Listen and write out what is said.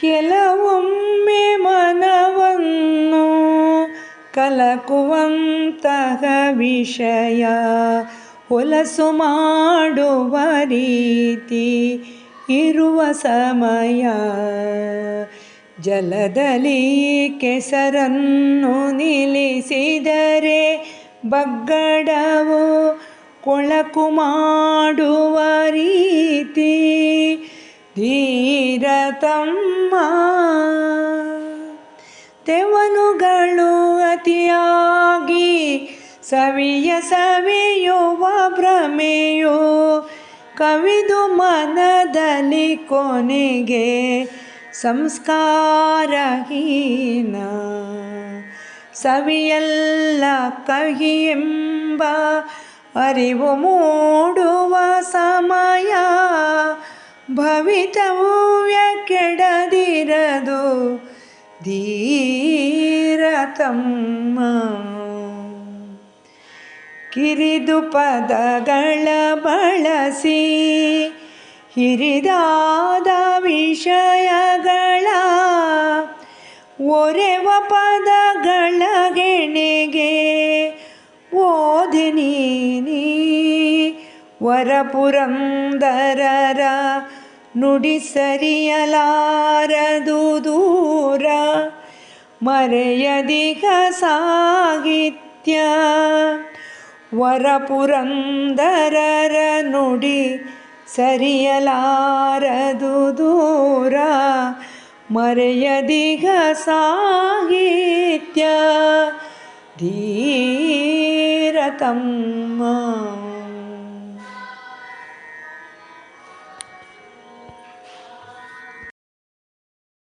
ಕೆಲವೊಮ್ಮೆ ಮನವನ್ನು ಕಲಕುವಂತಹ ವಿಷಯ ಹೊಲಸು ಮಾಡುವ ರೀತಿ ಇರುವ ಸಮಯ. ಜಲದಲ್ಲಿ ಕೆಸರನ್ನು ನಿಲ್ಲಿಸಿದರೆ ಬಗ್ಗಡವು ಕೊಳಕು ಮಾಡುವ ರೀತಿ ಧೀರತಮ್ಮ. ತೆವನುಗಳು ಅತಿಯಾಗಿ ಸವಿಯ ಸವಿಯುವ ಭ್ರಮೆಯು ಕವಿದು ಮನದಲ್ಲಿ ಕೊನೆಗೆ ಸಂಸ್ಕಾರಹೀನ. ಸವಿಯಲ್ಲ ಕಹಿ ಎಂಬ ಅರಿವು ಮೂಡುವ ಸಮಯ ಭವಿತವ್ಯ ಕೆಡದಿರದು ಧೀರತಮ್ಮ ಕಿರಿದು ಪದಗಳ ಬಳಸಿ ಹಿರಿದಾದ ವಿಷಯಗಳ ಒರೆವ ಪದಗಳ ಗೆಣೆಗೆ ಓಧಿನೀ ವರಪುರಂದರರ ನುಡಿ ಸರಿಯಲಾರದು ದೂರ ಮರೆಯದಿಗ ಸಾಹಿತ್ಯ. ವರಪುರಂದರರ ನುಡಿ ಸರಿಯಲಾರದು ದೂರ ಮರೆಯದಿಗ ಸಾಹಿತ್ಯ. ಧೀರತಮ್ಮ